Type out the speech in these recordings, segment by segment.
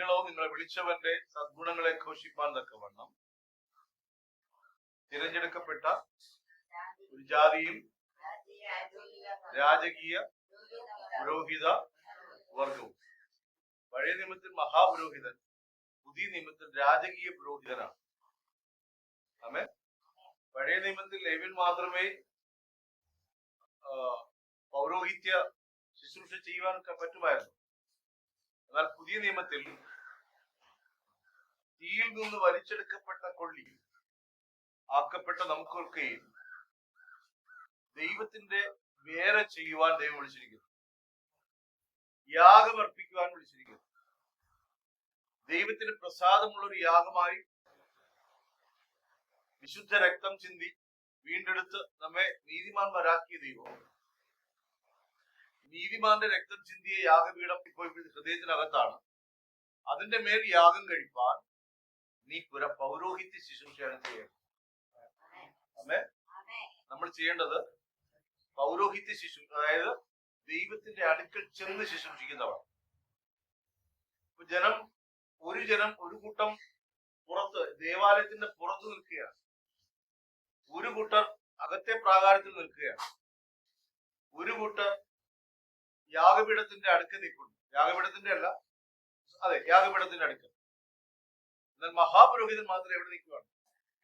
നിങ്ങളോ നിങ്ങളെ വിളിച്ചവന്റെ സദ്ഗുണങ്ങളെ ഘോഷിപ്പാൻ തക്കവണ്ണം തിരഞ്ഞെടുക്കപ്പെട്ട ഒരു ജാതിയും രാജകീയ പുരോഹിത വർഗവും. പഴയ നിയമത്തിൽ മഹാപുരോഹിതൻ പുതിയ നിയമത്തിൽ രാജകീയ പുരോഹിതനാണ്. ആമേ പഴയ നിയമത്തിൽ ലേവ്യൻ മാത്രമേ പൗരോഹിത്യ ശുശ്രൂഷ ചെയ്യുവാൻ പറ്റുമായിരുന്നു. എന്നാൽ പുതിയ നിയമത്തിൽ തീയിൽ നിന്ന് വലിച്ചെടുക്കപ്പെട്ട കൊള്ളി ആക്കപ്പെട്ട നമുക്കൊക്കെയും ദൈവത്തിന്റെ വേറെ ചെയ്യുവാൻ ദൈവം വിളിച്ചിരിക്കുന്നു. യാഗം അർപ്പിക്കുവാൻ വിളിച്ചിരിക്കുന്നു. ദൈവത്തിന് പ്രസാദമുള്ള ഒരു യാഗമായി വിശുദ്ധ രക്തം ചിന്തി വീണ്ടെടുത്ത് നമ്മെ നീതിമാന്മാരാക്കിയ ദൈവം. നീതിമാന്റെ രക്തം ചിന്തിയ യാഗപീഠം ഇപ്പോൾ ഹൃദയത്തിനകത്താണ്. അതിന്റെ മേൽ യാഗം കഴിപ്പാൻ നീ പുര പൗരോഹിത്യ ശുശ്രൂഷയാണ് ചെയ്യേണ്ടത്. അമ്മേ നമ്മൾ ചെയ്യേണ്ടത് പൗരോഹിത്യ ശിശു അതായത് ദൈവത്തിന്റെ അടുക്കൽ ചെന്ന് ശുശ്രൂഷിക്കുന്നവർ ഇപ്പൊ ജനം ഒരു ജനം ഒരു കൂട്ടം പുറത്ത് ദേവാലയത്തിന്റെ പുറത്ത് നിൽക്കുകയാണ്. ഒരു കൂട്ടർ അകത്തെ പ്രാകാരത്തിൽ നിൽക്കുകയാണ്. ഒരു കൂട്ടർ യാഗപീഠത്തിന്റെ അടുക്ക് നിൽക്കുന്നു. യാഗപീഠത്തിന്റെ അല്ല അതെ യാഗപീഠത്തിന്റെ അടുക്ക് എന്നാൽ മഹാപുരോഹിതൻ മാത്രം എവിടെ നിൽക്കുകയാണ്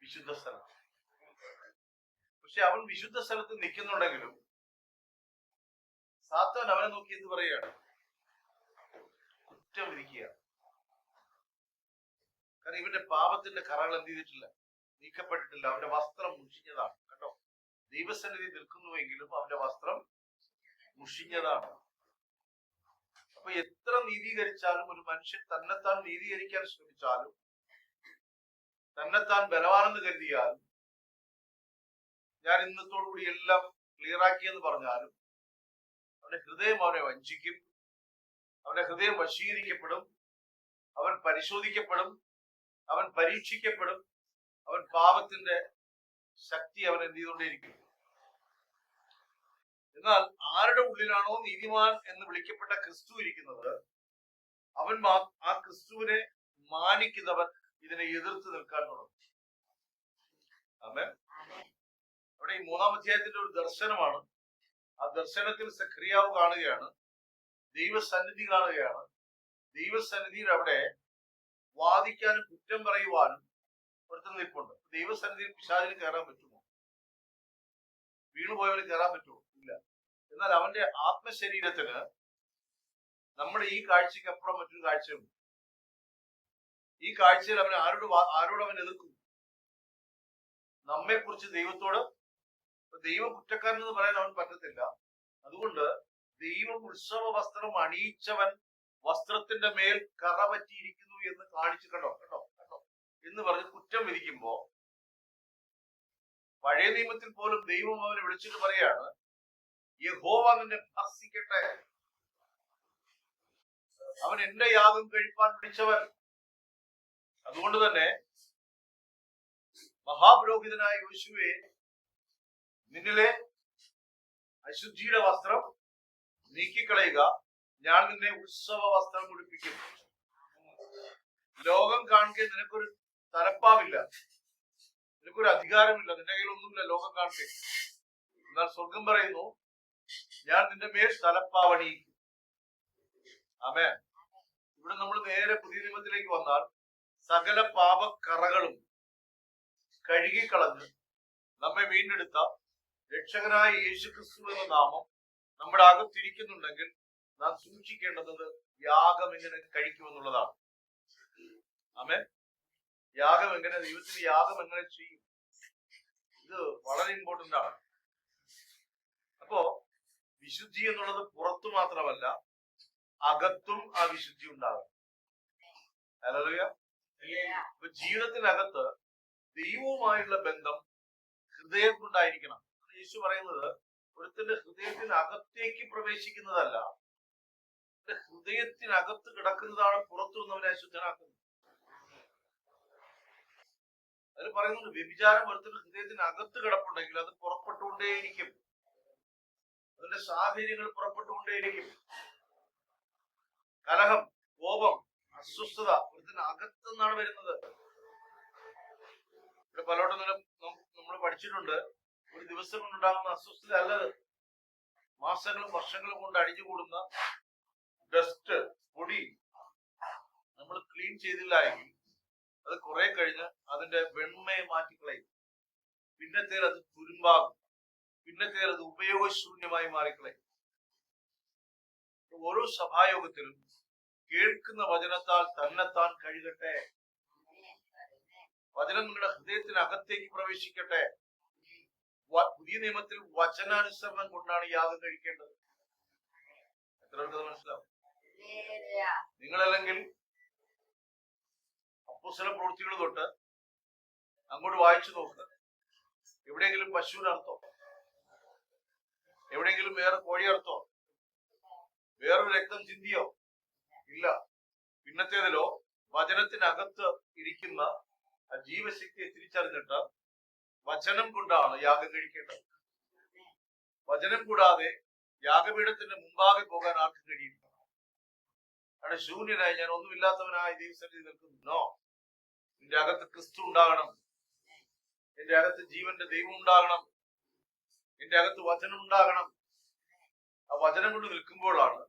വിശുദ്ധ സ്ഥലം. പക്ഷെ അവൻ വിശുദ്ധ സ്ഥലത്ത് നിൽക്കുന്നുണ്ടെങ്കിലും സാത്താൻ അവനെ നോക്കി എന്ത് പറയുകയാണ്? കുറ്റം വിധിക്കുകയാണ്. കാരണം ഇവന്റെ പാപത്തിന്റെ കറകൾ എന്ത് ചെയ്തിട്ടില്ല? നീക്കപ്പെട്ടിട്ടില്ല. അവന്റെ വസ്ത്രം മുഷിഞ്ഞതാണ്. കേട്ടോ ദൈവസന്നിധി നിൽക്കുന്നുവെങ്കിലും അവന്റെ വസ്ത്രം മുഷിഞ്ഞതാണ്. അപ്പൊ എത്ര നീതീകരിച്ചാലും ഒരു മനുഷ്യൻ തന്നെത്താൻ നീതീകരിക്കാൻ ശ്രമിച്ചാലും തന്നെത്താൻ ബലവാനെന്ന് കരുതിയാൽ ഞാൻ ഇന്നത്തോടുകൂടി എല്ലാം ക്ലിയർ ആക്കിയെന്ന് പറഞ്ഞാലും അവന്റെ ഹൃദയം അവനെ വഞ്ചിക്കും. അവന്റെ ഹൃദയം വശീകരിക്കപ്പെടും. അവൻ പരിശോധിക്കപ്പെടും. അവൻ പരീക്ഷിക്കപ്പെടും. അവൻ പാപത്തിന്റെ ശക്തി അവൻ എന്ത് ചെയ്തുകൊണ്ടേയിരിക്കും? എന്നാൽ ആരുടെ ഉള്ളിലാണോ നീതിമാൻ എന്ന് വിളിക്കപ്പെട്ട ക്രിസ്തു ഇരിക്കുന്നത്? അവൻ ആ ക്രിസ്തുവിനെ മാനിക്കുന്നവൻ ഇതിനെ എതിർത്ത് നിൽക്കാൻ തുടങ്ങും. അവിടെ ഈ മൂന്നാം അധ്യായത്തിന്റെ ഒരു ദർശനമാണ്. ആ ദർശനത്തിൽ സക്രിയാവ് കാണുകയാണ്. ദൈവസന്നിധി കാണുകയാണ്. ദൈവസന്നിധിയിൽ അവിടെ വാദിക്കാനും കുറ്റം പറയുവാനും ഒരുത്തൻ നിൽപ്പുണ്ട്. ദൈവസന്നിധിയിൽ പിശാചിന് കയറാൻ പറ്റുമോ? വീണുപോയവന് കയറാൻ പറ്റുമോ? ഇല്ല. എന്നാൽ അവന്റെ ആത്മശരീരത്തിന് നമ്മുടെ ഈ കാഴ്ചയ്ക്ക് അപ്പുറം മറ്റൊരു കാഴ്ചയുണ്ട്. ഈ കാഴ്ചയിൽ അവൻ ആരോട് ആരോട് അവൻ എതിർക്കും? നമ്മെ കുറിച്ച് ദൈവത്തോട് ദൈവം കുറ്റക്കാരൻ എന്ന് പറയാൻ അവൻ പറ്റത്തില്ല. അതുകൊണ്ട് ദൈവം ഉത്സവ വസ്ത്രം അണിയിച്ചവൻ വസ്ത്രത്തിന്റെ മേൽ കറ പറ്റിയിരിക്കുന്നു എന്ന് കാണിച്ചു കണ്ടോ കണ്ടോ കണ്ടോ? എന്ന് പറഞ്ഞ് കുറ്റം വിധിക്കുമ്പോ പഴയ നിയമത്തിൽ പോലും ദൈവം അവനെ വിളിച്ചിട്ട് പറയാണ് യഹോവ നിന്നെ ഭർസിക്കട്ടെ അവൻ എന്റെ യാഗം കഴിപ്പാൻ വിളിച്ചവൻ അതുകൊണ്ട് തന്നെ മഹാപുരോഹിതനായ യോശുവെ നിന്നിലെ അശുദ്ധിയുടെ വസ്ത്രം നീക്കിക്കളയുക. ഞാൻ നിന്നെ ഉത്സവ വസ്ത്രം ഉടുപ്പിക്കും. ലോകം കാണുക നിനക്കൊരു തലപ്പാവില്ല. നിനക്കൊരു അധികാരമില്ല. നിന്റെ കയ്യിൽ ഒന്നുമില്ല ലോകം കാണുക എന്നാൽ സ്വർഗം പറയുന്നു ഞാൻ നിന്റെ മേൽ തലപ്പാവണിയിക്കും ആമേ ഇവിടെ നമ്മൾ നേരെ പുതിയ നിയമത്തിലേക്ക് വന്നാൽ സകല പാപക്കറകളും കഴുകിക്കളഞ്ഞ് നമ്മെ വീണ്ടെടുത്ത രക്ഷകനായ യേശു ക്രിസ്തു എന്ന നാമം നമ്മുടെ അകത്തിരിക്കുന്നുണ്ടെങ്കിൽ നാം സൂക്ഷിക്കേണ്ടത് യാഗം എങ്ങനെ കഴിക്കുമെന്നുള്ളതാണ്. ആമേ യാഗം എങ്ങനെ ദൈവത്തിന് യാഗം എങ്ങനെ ചെയ്യും? ഇത് വളരെ ഇമ്പോർട്ടന്റ് ആണ്. അപ്പോ വിശുദ്ധി എന്നുള്ളത് പുറത്തു മാത്രമല്ല അകത്തും ആ വിശുദ്ധി ഉണ്ടാകും ഹല്ലേലൂയ. അപ്പൊ ജീവിതത്തിനകത്ത് ദൈവവുമായുള്ള ബന്ധം ഹൃദയം കൊണ്ടായിരിക്കണം യേശു പറയുന്നത് ഒരുത്തിന്റെ ഹൃദയത്തിനകത്തേക്ക് പ്രവേശിക്കുന്നതല്ല. ഹൃദയത്തിനകത്ത് കിടക്കുന്നതാണ് പുറത്തു നിന്നവനെ അശുദ്ധനാക്കുന്നത്. അതിൽ പറയുന്നുണ്ട് വ്യഭിചാരം ഒരുത്തിന്റെ ഹൃദയത്തിനകത്ത് കിടപ്പുണ്ടെങ്കിൽ അത് പുറപ്പെട്ടുകൊണ്ടേയിരിക്കും. അതിന്റെ സാഹചര്യങ്ങൾ പുറപ്പെട്ടുകൊണ്ടേയിരിക്കും. കലഹം കോപം അസ്വസ്ഥത ഒരുത്തിന് അകത്ത് നിന്നാണ് വരുന്നത്. ഇവിടെ പലവട്ടം നമ്മൾ പഠിച്ചിട്ടുണ്ട് ഒരു ദിവസം കൊണ്ടുണ്ടാകുന്ന അസ്വസ്ഥത അല്ലത്. മാസങ്ങളും വർഷങ്ങളും കൊണ്ട് അടിഞ്ഞു കൂടുന്ന ഡസ്റ്റ് പൊടി നമ്മൾ ക്ലീൻ ചെയ്തില്ല എങ്കിൽ അത് കുറെ കഴിഞ്ഞ് അതിന്റെ വെണ്മയെ മാറ്റിക്കളയും. പിന്നത്തേൽ അത് തുരുമ്പാകും. പിന്നത്തേൽ അത് ഉപയോഗശൂന്യമായി മാറിക്കളയും. ഓരോ സഭായോഗത്തിലും കേൾക്കുന്ന വചനത്താൽ തന്നെത്താൻ കഴുകട്ടെ വചനം നിങ്ങളുടെ ഹൃദയത്തിനകത്തേക്ക് പ്രവേശിക്കട്ടെ. പുതിയ നിയമത്തിൽ വചനാനുസരണം കൊണ്ടാണ് യാഗം കഴിക്കേണ്ടത്. എത്ര പേർക്ക് മനസ്സിലാവും? നിങ്ങളല്ലെങ്കിൽ അപ്പുസല പ്രവൃത്തികൾ തൊട്ട് അങ്ങോട്ട് വായിച്ചു നോക്കുക എവിടെയെങ്കിലും പശുവിന് എവിടെയെങ്കിലും വേറെ കോഴി അർത്ഥോ വേറൊരു രക്തം ചിന്തിയോ? ഇല്ല. പിന്നത്തേതിലോ വചനത്തിനകത്ത് ഇരിക്കുന്ന ജീവശക്തിയെ തിരിച്ചറിഞ്ഞിട്ട് വചനം കൊണ്ടാണ് യാഗം കഴിക്കേണ്ടത്. വചനം കൂടാതെ യാഗപീഠത്തിന്റെ മുമ്പാകെ പോകാൻ ആർക്കും കഴിയില്ല. അവിടെ ശൂന്യനായി ഞാൻ ഒന്നുമില്ലാത്തവനായി ദൈവസന്നിധി നിൽക്കുന്നു. നോ നിന്റെ അകത്ത് ക്രിസ്തു ഉണ്ടാകണം. എന്റെ അകത്ത് ജീവന്റെ ദൈവം ഉണ്ടാകണം. എന്റെ അകത്ത് വചനം ഉണ്ടാകണം. ആ വചനം കൊണ്ട് നിൽക്കുമ്പോഴാണ്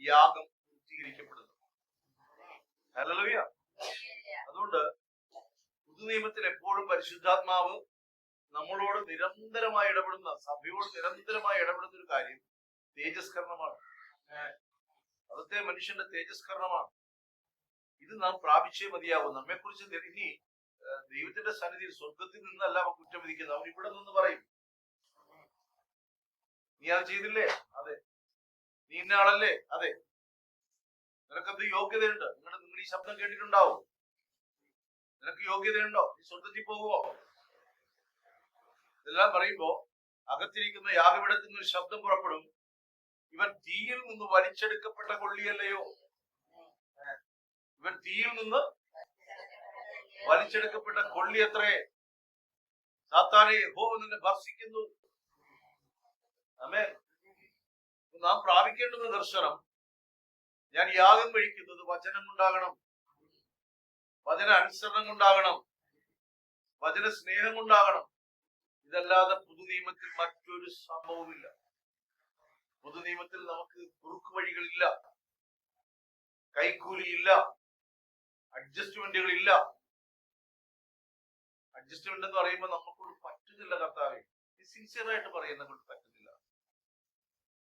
യാഗം പൂർത്തീകരിക്കപ്പെടുന്നത് ഹല്ലേലൂയ അതുകൊണ്ട് പുതുനിയമത്തിൽ എപ്പോഴും പരിശുദ്ധാത്മാവ് നമ്മളോട് നിരന്തരമായി ഇടപെടുന്ന സഭയോട് നിരന്തരമായി ഇടപെടുന്ന ഒരു കാര്യം തേജസ്കരണമാണ്. അതത്തെ മനുഷ്യന്റെ തേജസ്കരണമാണ്. ഇത് നാം പ്രാപിച്ചേ മതിയാവും. നമ്മെ കുറിച്ച് ഇനി ദൈവത്തിന്റെ സന്നിധിയിൽ സ്വർഗത്തിൽ നിന്നല്ല അവൻ കുറ്റം വിധിക്കുന്നത്. അവൻ ഇവിടെ നിന്ന് പറയും. നീ അത് ചെയ്തില്ലേ? അതെ. നീ ഇന്ന ആളല്ലേ? അതെ. നിനക്കത് യോഗ്യതയുണ്ട്? നിങ്ങളുടെ നിങ്ങൾ ഈ ശബ്ദം കേട്ടിട്ടുണ്ടാവും. നിനക്ക് യോഗ്യതയുണ്ടോ? നീ സ്വർഗത്തിൽ പോകുമോ ഇതെല്ലാം പറയുമ്പോ അകത്തിരിക്കുന്ന യാഗപീഠത്തിൽ നിന്ന് ഒരു ശബ്ദം പുറപ്പെടും. ഇവൻ തീയിൽ നിന്ന് വലിച്ചെടുക്കപ്പെട്ട കൊള്ളിയല്ലയോ? ഇവൻ തീയിൽ നിന്ന് വലിച്ചെടുക്കപ്പെട്ട കൊള്ളി എത്രേ? സാത്താനെ യഹോവ നിന്നെ ഭർഷിക്കുന്നു. നാം പ്രാപിക്കേണ്ടുന്ന ദർശനം ഞാൻ യാഗം കഴിക്കുന്നത് വചനം കൊണ്ടാകണം വചന അനുസരണം കൊണ്ടാകണം വചന സ്നേഹം കൊണ്ടാകണം ഇതല്ലാതെ പുതു നിയമത്തിൽ മറ്റൊരു സംഭവമില്ല പുതുനിയമത്തിൽ നമുക്ക് കുറുക്കു വഴികളില്ല. കൈക്കൂലിയില്ല. അഡ്ജസ്റ്റ്മെന്റുകൾ ഇല്ല അഡ്ജസ്റ്റ്മെന്റ് എന്ന് പറയുമ്പോൾ നമുക്കൊരു പറ്റുന്നില്ല കർത്താവെ. സിൻസിയർ ആയിട്ട് പറയുന്ന കൊണ്ട് പറ്റുന്നില്ല.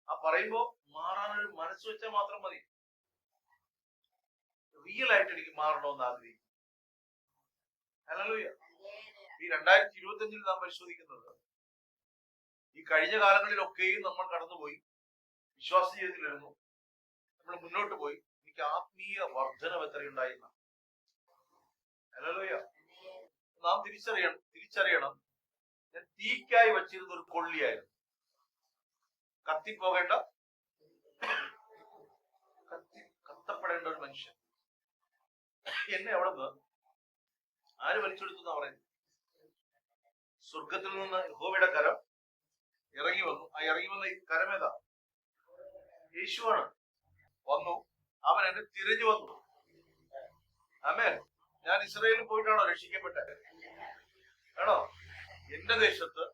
ആ പറയുമ്പോ മാറാനൊരു മനസ്സ് വെച്ചാൽ മാത്രം മതി. റിയൽ ആയിട്ട് എനിക്ക് മാറണമെന്ന് ആഗ്രഹിക്കുന്നു. ഈ രണ്ടായിരത്തി ഇരുപത്തി അഞ്ചിൽ നാം പരിശോധിക്കുന്നത് ഈ കഴിഞ്ഞ കാലങ്ങളിലൊക്കെയും നമ്മൾ കടന്നുപോയി വിശ്വാസ ജീവിതത്തിലിരുന്നു നമ്മൾ മുന്നോട്ട് പോയി എനിക്ക് ആത്മീയ വർധനം എത്രയുണ്ടായിരുന്ന ഹല്ലേലൂയ നാം തിരിച്ചറിയണം തിരിച്ചറിയണം. ഞാൻ തീക്കായി വച്ചിരുന്ന ഒരു കൊള്ളിയായിരുന്നു. കത്തിപ്പോകേണ്ട കത്തി കത്തപ്പെടേണ്ട ഒരു മനുഷ്യൻ. എന്നെ അവിടെ നിന്ന് ആര് വലിച്ചെടുത്തു എന്നാ പറയുന്നത് സ്വർഗത്തിൽ നിന്ന് ഹോമിയുടെ കരം ഇറങ്ങി വന്നു. ആ ഇറങ്ങി വന്ന ഈ കരമേതാ യേശുവാണ്. വന്നു. അവൻ എന്നെ തിരഞ്ഞു വന്നു. ആമേൻ. ഞാൻ ഇസ്രയേലിൽ പോയിട്ടാണോ രക്ഷിക്കപ്പെട്ടത്? ആണോ? എന്റെ ദേശത്ത്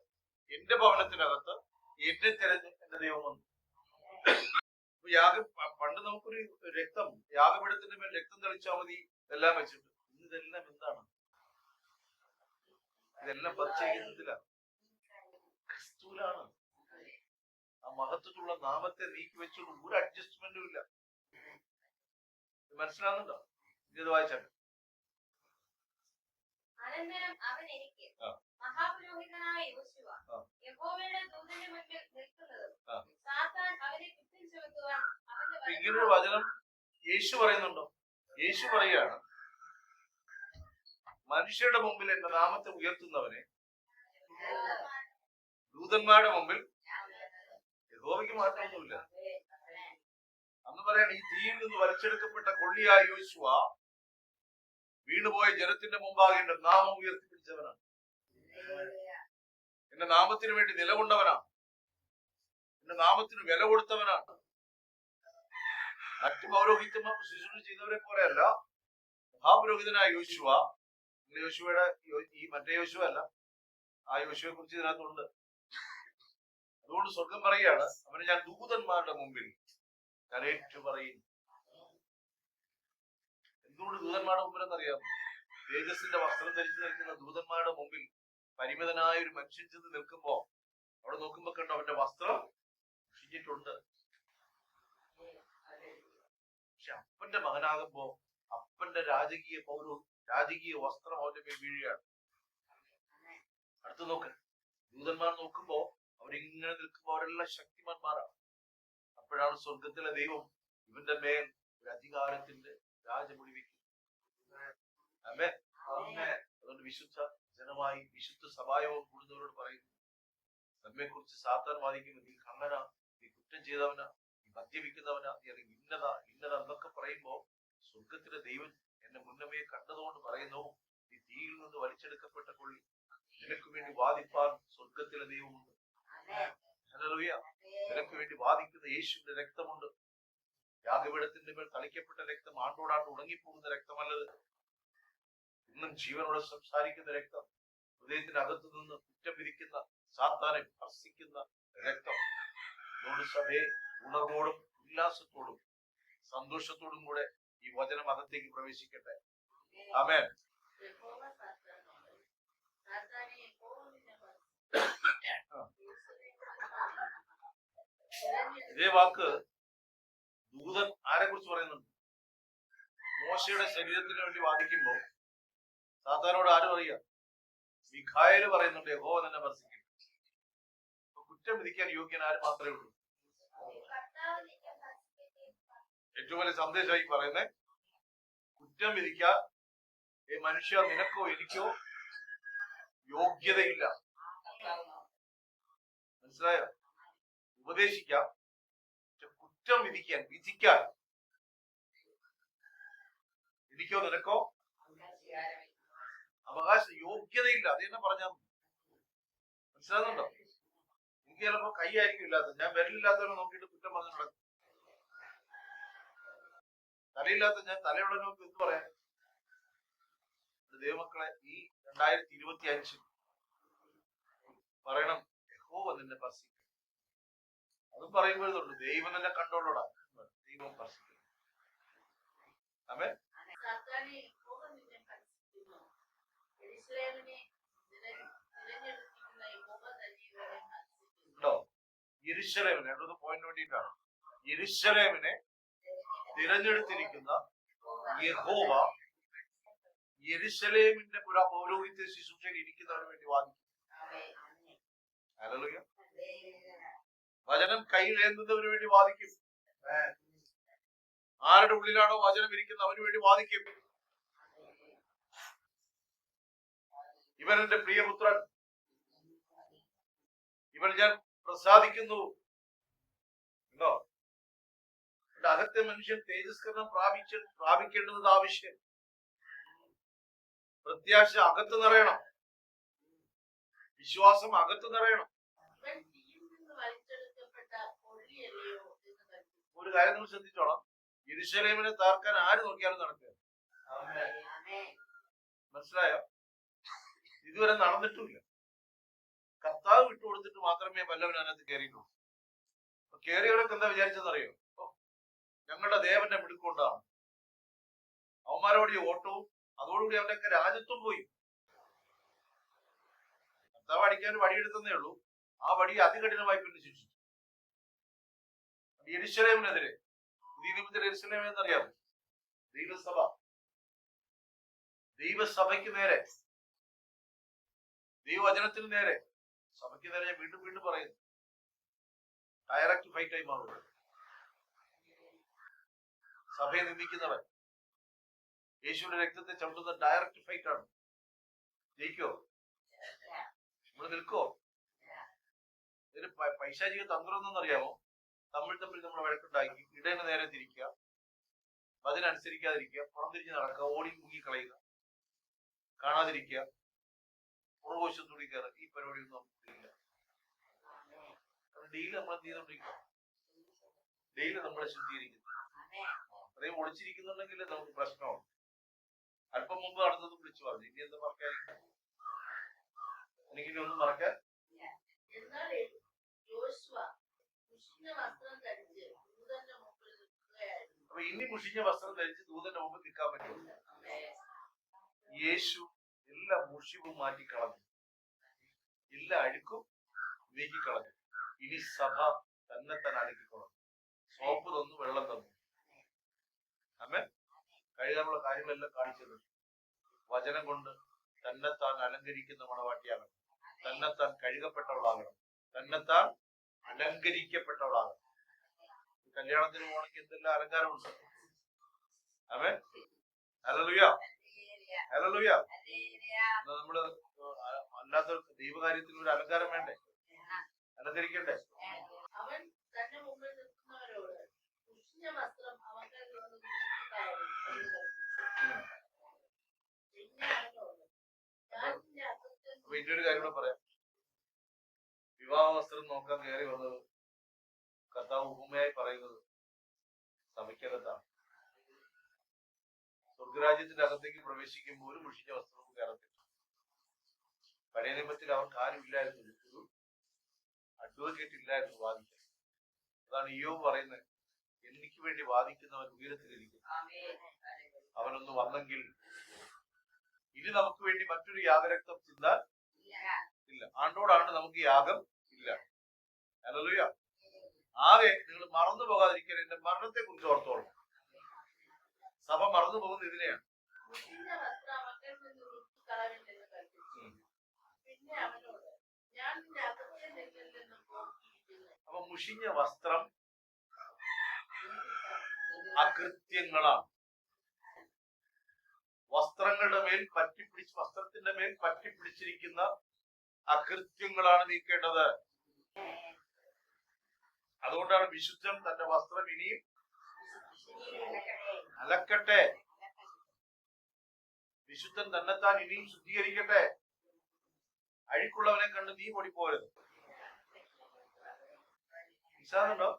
എന്റെ ഭവനത്തിനകത്ത് എന്നെ തിരഞ്ഞ് എന്റെ ദൈവം വന്നു. യാഗം പണ്ട് നമുക്കൊരു രക്തം യാഗപീഠത്തിന്റെ മേൽ രക്തം തെളിച്ചാൽ മതി. എല്ലാം വെച്ചിട്ട്. ഇതെല്ലാം എന്താണ്? ഇതെല്ലാം പച്ചയില്ല ക്രിസ്തുവിലാണ്. ആ മഹത്വത്തിലുള്ള നാമത്തെ നീക്കി വെച്ചുകൊണ്ട് ഒരു അഡ്ജസ്റ്റ്മെന്റും ഇല്ല. മനസ്സിലാകുന്നുണ്ടോ ഇത് വായിച്ചാൽ അനന്തരം അവൻ എനിക്ക് മഹാപുരോഹിതനായ യോശുവ ആ. യഹോവയുടെ ദൂതന്റെ മുൻപിൽ നിൽക്കുന്നതും ആ. സാത്താൻ അവനെ കുറ്റം ചുമത്തുവാൻ അവന്റെ ഇങ്ങനൊരു വചനം യേശു പറയുന്നുണ്ടോ? യേശു പറയുകയാണ് മനുഷ്യരുടെ മുമ്പിൽ എന്റെ നാമത്തെ ഉയർത്തുന്നവനെ ദൂതന്മാരുടെ മുമ്പിൽ യഹോവയ്ക്ക് മാറ്റമൊന്നുമില്ല അന്ന് പറയാണ് ഈ തീയിൽ നിന്ന് വലിച്ചെടുക്കപ്പെട്ട കൊള്ളിയായ യോശുവ വീണുപോയ ജനത്തിന്റെ മുമ്പാകെ എന്റെ നാമം ഉയർത്തിപ്പിടിച്ചവനാണ്. എന്റെ നാമത്തിന് വേണ്ടി നിലകൊണ്ടവനാണ്. എന്റെ നാമത്തിന് വില കൊടുത്തവനാണ്. മറ്റു പൗരോഹിത്യം ശുശ്രൂഷ ചെയ്തവരെ പോലെയല്ല. മഹാപുരോഹിതനായ യോശുവ യോശുവയുടെ ഈ മറ്റേ യോശുവ അല്ല. ആ യോശുവെ കുറിച്ച് ഇതിനകത്തുണ്ട്. അതുകൊണ്ട് സ്വർഗം പറയുകയാണ് അവന് ഞാൻ ദൂതന്മാരുടെ മുമ്പിൽ ഞാൻ ഏറ്റു പറയും എന്തുകൊണ്ട് ദൂതന്മാരുടെ മുമ്പിൽ എന്നറിയാം തേജസിന്റെ വസ്ത്രം ധരിച്ചു നിൽക്കുന്ന ദൂതന്മാരുടെ മുമ്പിൽ പരിമിതനായ ഒരു മനുഷ്യൻ ചെന്ന് നിൽക്കുമ്പോ അവിടെ നോക്കുമ്പോ കണ്ടോ അവന്റെ വസ്ത്രം ക്ഷീണിച്ചിട്ടുണ്ട് പക്ഷെ അപ്പന്റെ മകനാകുമ്പോ അപ്പന്റെ രാജകീയ പൗരവും രാജകീയ വസ്ത്രം അവന്റെ മേൽ വീഴുകയാണ്. അടുത്ത് നോക്ക്. ദൂതന്മാർ നോക്കുമ്പോ അവരിങ്ങനെ നിൽക്കുമ്പോ അവരെല്ലാം ശക്തിമാന്മാരാണ്. അപ്പോഴാണ് സ്വർഗത്തിലെ ദൈവം ഇവന്റെ മേൽ ഒരു അധികാരത്തിന്റെ രാജമുടി വെക്കും അമ്മേ അതുകൊണ്ട് വിശുദ്ധ ജനമായി വിശുദ്ധ സഭായോഗം കൂടുന്നവരോട് പറയുന്നു നമ്മെ കുറിച്ച് സാത്താൻ വാദിക്കുന്നു നീ കള്ളനാ നീ കുറ്റം ചെയ്തവനാ മദ്യപിക്കുന്നവനാ അല്ലെങ്കിൽ ഇന്നത ഇന്നതാ എന്നൊക്കെ പറയുമ്പോ സ്വർഗത്തിലെ ദൈവം എന്നെ മുന്നമേ കണ്ടതുകൊണ്ട് പറയുന്നു നീ തീയിൽ നിന്ന് വലിച്ചെടുക്കപ്പെട്ട കൊള്ളി. നിനക്ക് വേണ്ടി വാദിപ്പാൻ സ്വർഗത്തിലെ ദൈവമുണ്ട്. നിനക്ക് വേണ്ടി വാദിക്കുന്ന യേശുവിന്റെ രക്തമുണ്ട്. യാഗപീഠത്തിന്റെ മേൽ തളിക്കപ്പെട്ട രക്തം ആണ്ടോടാണ്ട് ഉണങ്ങിപ്പോകുന്ന രക്തമല്ലത്. ഇന്നും ജീവനോട് സംസാരിക്കുന്ന രക്തം ഹൃദയത്തിന്റെ അകത്തു നിന്ന് കുറ്റം വിധിക്കുന്ന സാത്താനെ ഭർസിക്കുന്ന രക്തം. അതുകൊണ്ട് സഭയെ ഉണർവോടും ഉല്ലാസത്തോടും സന്തോഷത്തോടും കൂടെ ഈ വചനം അകത്തേക്ക് പ്രവേശിക്കട്ടെ. ആമേൻ. ഇതേ വാക്ക് ദൂതൻ ആരെ കുറിച്ച് പറയുന്നുണ്ട്? മോശയുടെ ശരീരത്തിന് വേണ്ടി വാദിക്കുമ്പോ സാത്താനോട് ആര് പറയുക? മിഖായൽ പറയുന്നുണ്ട് യഹോവ തന്നെ ഭർസിക്കും കുറ്റം വിധിക്കാൻ യോഗ്യൻ ആര് മാത്രമേ ഉള്ളൂ? ഏറ്റവും വലിയ സന്ദേശമായി പറയുന്നത് കുറ്റം വിധിക്ക ഈ മനുഷ്യ നിനക്കോ എനിക്കോ യോഗ്യതയില്ല. മനസ്സിലായോ? ഉപദേശിക്കാം കുറ്റം വിധിക്കാൻ വിധിക്കാൻ. എനിക്കോ നിനക്കോ അവകാശ യോഗ്യതയില്ല. അത് തന്നെ പറഞ്ഞാൽ. മനസ്സിലാകുന്നുണ്ടോ എനിക്ക് ചിലപ്പോ കൈ ആയിരിക്കും ഇല്ലാത്തത്. ഞാൻ വിരലില്ലാത്തവരെ നോക്കിയിട്ട് കുറ്റം പറഞ്ഞു നടക്കും തലയില്ലാത്ത ഞാൻ തലയുള്ള നോക്കി എന്ത് പറയാൻ? ദൈവമക്കളെ ഈ രണ്ടായിരത്തി ഇരുപത്തി അഞ്ചിൽ പറയണം യഹോവ നിന്നെ പർശിക്കും അതും പറയുമ്പോഴുണ്ട് ദൈവം നിന്നെ കണ്ടോളൂടാ. ദൈവം പർശിക്കും അമേ ഇരുശലേമിനെ. ഉണ്ടോ? യെരുശലേമിനെ പോയിന്റ് വേണ്ടിയിട്ടാണ്. യെരുശലേമിനെ തിരഞ്ഞെടുത്തിരിക്കുന്ന യഹോവ യെരുസലേമിന്റെ പുര പൗരോഹിത്യ ശുശ്രൂഷയിൽ ഇരിക്കുന്നവന് വേണ്ടി വാദിക്കും. വചനം കയ്യിലേന്തുന്നവന് വേണ്ടി വാദിക്കും. ആരുടെ ഉള്ളിലാണോ വചനം ഇരിക്കുന്നത് അവന് വേണ്ടി വാദിക്കും. ഇവൻ എന്റെ പ്രിയപുത്രൻ. ഇവൻ ഞാൻ പ്രസാദിക്കുന്നു. ഉണ്ടോ? അകത്തെ മനുഷ്യൻ തേജസ്കരണം പ്രാപിച്ച പ്രാപിക്കേണ്ടത് ആവശ്യം. പ്രത്യാശ അകത്ത് നിറയണം. വിശ്വാസം അകത്ത് നിറയണം. ഒരു കാര്യം നമ്മൾ ശ്രദ്ധിച്ചോളാം. ഇരുശലേമിനെ താർക്കാൻ ആര് നോക്കിയാലും നടക്കുക. മനസ്സിലായോ? ഇതുവരെ നടന്നിട്ടുമില്ല. കർത്താവ് വിട്ടുകൊടുത്തിട്ട് മാത്രമേ വല്ലവൻ അതിനകത്ത് കയറിയിട്ടുള്ളൂ. കയറിയവരൊക്കെ എന്താ വിചാരിച്ചെന്നറിയോ ഓ ഞങ്ങളുടെ ദേവന്റെ മിടുക്കൊണ്ടാണ് അവന്മാരോട് ഈ ഓട്ടവും അതോടുകൂടി അവന്റെയൊക്കെ രാജ്യത്തും പോയി. കർത്താവ് അടിക്കാൻ വടിയെടുത്തതേ ഉള്ളൂ. ആ വടി അതികഠിനമായി പിന്നെ ശിക്ഷിച്ചു. എരിശലേമിനെതിരെ പുതിയ ദൈവസഭ. ദൈവസഭയ്ക്ക് നേരെ. ദൈവവചനത്തിന് നേരെ. സഭയ്ക്ക് നേരെ ഞാൻ വീണ്ടും വീണ്ടും പറയുന്നു. ഡയറക്റ്റ് ഫൈറ്റ് ആയി മാറും. സഭയെ നിന്ദിക്കുന്നവൻ. യേശുവിന്റെ രക്തത്തെ ചവിട്ടുന്ന ഡയറക്റ്റ് ഫൈറ്റ് ആണ്. ജയിക്കോ? നമ്മൾ നിൽക്കോ ഇതിന് പൈശാചിക തന്ത്രം എന്നറിയാമോ തമ്മിൽ തമ്മിൽ നമ്മൾ വഴക്കുണ്ടാക്കി ഇടേന് നേരെ തിരിക്കുക അതിനനുസരിക്കാതിരിക്കുക പുറം തിരിഞ്ഞ് നടക്കുക ഓടി മുങ്ങി കളയുക കാണാതിരിക്കുക പുറകുവശത്തൂടി കയറുക ഈ പരിപാടിയൊന്നും നമുക്കില്ല ഡെയിലി നമ്മൾ എന്ത് ചെയ്തോണ്ടിരിക്കുക ഡെയിലി നമ്മളെ ശുദ്ധീകരിക്കുന്നു. അത്രയും ഒളിച്ചിരിക്കുന്നുണ്ടെങ്കിൽ നമുക്ക് പ്രശ്നമാണ് അല്പം മുമ്പ് നടന്നത് വിളിച്ചു പറഞ്ഞു. ഇനി എന്ത് മറക്കാൻ? എനിക്കിനി ഒന്നും മറക്കാൻ? അപ്പൊ ഇനി മുഷിഞ്ഞ വസ്ത്രം ധരിച്ച് ദൂതന്റെ മുമ്പ് നിൽക്കാൻ പറ്റും യേശു എല്ലാ മുഷിവും മാറ്റിക്കളഞ്ഞു. എല്ലാ അഴുക്കും നീക്കിക്കളഞ്ഞു ഇനി സഭ തന്നെ തന്നെ അടുക്കിക്കൊള്ളും സോപ്പ് തന്നു വെള്ളം തന്നു. അമ്മേ കഴിയാനുള്ള കാര്യങ്ങളെല്ലാം കാണിച്ചത്. വചനം കൊണ്ട് തന്നെത്താൻ അലങ്കരിക്കുന്ന മണവാട്ടിയാകണം. തന്നെത്താൻ കഴുകപ്പെട്ടവളാകണം. തന്നെത്താൻ അലങ്കരിക്കപ്പെട്ടവളാകണം. കല്യാണത്തിന് പോകണമെങ്കിൽ എന്തെല്ലാം അലങ്കാരമുണ്ട്? എന്നാ നമ്മൾ അല്ലാത്ത ദൈവകാര്യത്തിന് ഒരു അലങ്കാരം വേണ്ടേ? അലങ്കരിക്കണ്ടേ? അവൻ തന്റെ മുമ്പിൽ നിൽക്കുന്നവരോട് വസ്ത്രം അവന്റെ നിന്ന് നീക്കിക്കളയും എന്ന് കൽപ്പിച്ചു. പിന്നെ അവനോട് ഞാൻ നിന്റെ അകൃത്യം അപ്പൊ ഒരു കാര്യം കൂടെ പറയാം. വിവാഹ വസ്ത്രം നോക്കാൻ കയറി വന്നത് കർത്താവ് ഉപമയായി പറയുന്നത് സഭയ്ക്കകത്താണ്. സ്വർഗരാജ്യത്തിന്റെ അകത്തേക്ക് പ്രവേശിക്കുമ്പോൾ ഒരു മുഷിഞ്ഞ വസ്ത്രവും കയറത്തില്ല. പഴയ നിയമത്തിൽ അവർക്ക് ആരുമില്ലായിരുന്നു ഒരു അഡ്വക്കേറ്റ് ഇല്ലായിരുന്നു വാദിക്കാൻ. അതാണ് ഇയോ പറയുന്നത്. എനിക്ക് വേണ്ടി വാദിക്കുന്നവൻ ഉയരത്തിലിരിക്കും അവനൊന്ന് വന്നെങ്കിൽ ഇനി നമുക്ക് വേണ്ടി മറ്റൊരു യാഗരക്തം ചിന്താൻ ഇല്ല. ആണ്ടോടാണ്ട് നമുക്ക് യാഗം ഇല്ല. ഹല്ലേലൂയ. ആകെ നിങ്ങൾ മറന്നു പോകാതിരിക്കാൻ എന്റെ മരണത്തെ കുറിച്ച് ഓർത്തോളൂ. സഭ മറന്നു പോകുന്നത് ഇതിനെയാണ്. അപ്പൊ മുഷിഞ്ഞ വസ്ത്രം നിന്ന് നീക്കിക്കളയുമെന്ന് കൽപ്പിച്ചു. ഉം. പിന്നെ അവനോട് ഞാൻ നിന്റെ അകൃത്യം എന്നിൽ നിന്ന് പോക്കിയിരിക്കുന്നു അപ്പൊ മുഷിഞ്ഞ വസ്ത്രം അകൃത്യങ്ങളാണ്. വസ്ത്രങ്ങളുടെ മേൽ പറ്റിപ്പിടിച്ച് വസ്ത്രത്തിന്റെ മേൽ പറ്റിപ്പിടിച്ചിരിക്കുന്ന അകൃത്യങ്ങളാണ് നീക്കേണ്ടത്. അതുകൊണ്ടാണ് വിശുദ്ധൻ തന്റെ വസ്ത്രം ഇനിയും അലക്കട്ടെ. വിശുദ്ധൻ തന്നെത്താൻ ഇനിയും ശുദ്ധീകരിക്കട്ടെ. അഴിക്കുള്ളവനെ കണ്ട് നീ പൊടിപ്പോരുത് മനസ്സിലാകുന്നുണ്ടോ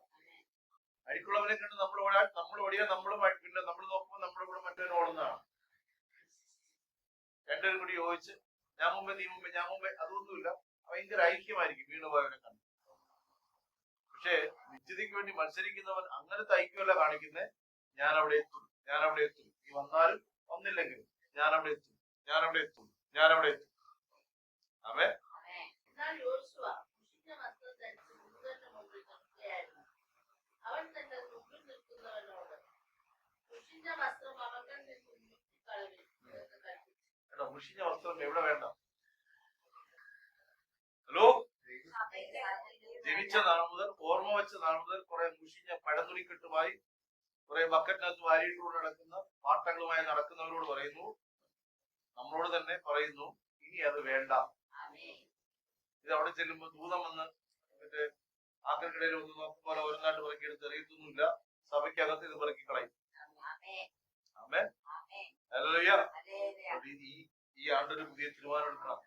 അഴുക്കുള്ളവനെ കണ്ട് നമ്മൾ ഓടാൻ നമ്മൾ ഓടിയാൽ നമ്മൾ പിന്നെ നമ്മൾ നോക്കുമ്പോൾ നമ്മുടെ കൂടെ മറ്റൊരു ഓടുന്നതാണ്. രണ്ടുപേരും കൂടി യോജിച്ച് ഞാൻ മുമ്പേ നീ മുമ്പേ ഞാൻ മുമ്പേ അതൊന്നുമില്ല. ഭയങ്കര ഐക്യമായിരിക്കും വീണ് പോയവരെ കണ്ട്. പക്ഷേ നിശ്ചിതയ്ക്ക് വേണ്ടി മത്സരിക്കുന്നവൻ അങ്ങനത്തെ ഐക്യമല്ല കാണിക്കുന്നത് ഞാൻ അവിടെ എത്തും ഞാൻ അവിടെ എത്തും. നീ വന്നാലും വന്നില്ലെങ്കിലും ഞാൻ അവിടെ എത്തും ഞാൻ അവിടെ എത്തും ഞാൻ അവിടെ എത്തും. അവൻ എന്നാൽ യോശുവ മുഷിഞ്ഞ വസ്ത്രം ധരിച്ച് ദൂതന്റെ മുമ്പിൽ നിൽക്കുകയായിരുന്നു അവൻ തന്റെ മുമ്പിൽ നിൽക്കുന്നവനോട് മുഷിഞ്ഞ വസ്ത്രം അവന്റെ നിന്ന് നീക്കിക്കളയും എന്ന് കൽപ്പിച്ചു കേട്ടോ മുഷിഞ്ഞ വസ്ത്രം എവിടെ വേണ്ട? ഹലോ? ജനിച്ച നാൾ മുതൽ ഓർമ്മ വെച്ച നാൾ മുതൽ കുറെ മുഷിഞ്ഞ പഴന്തുണിക്കെട്ടുമായി കുറെ ബക്കറ്റിനകത്ത് വാരിയിട്ടുകൊണ്ട് നടക്കുന്ന പാട്ടങ്ങളുമായി നടക്കുന്നവരോട് പറയുന്നു. നമ്മളോട് തന്നെ പറയുന്നു ഇനി അത് വേണ്ട. ഇത് അവിടെ ചെല്ലുമ്പോൾ ദൂതം വന്ന് മറ്റേ ആക്കൾക്കിടയിൽ ഒന്ന് നോക്കുമ്പോൾ ഒരു നാട്ട് പറക്കിയെടുത്ത് എറിയത്തൊന്നുമില്ല. സഭയ്ക്കകത്ത് ഇത് പറക്കി കളയും. ഈ ആണ്ടൊരു പുതിയ തീരുമാനം എടുക്കണം.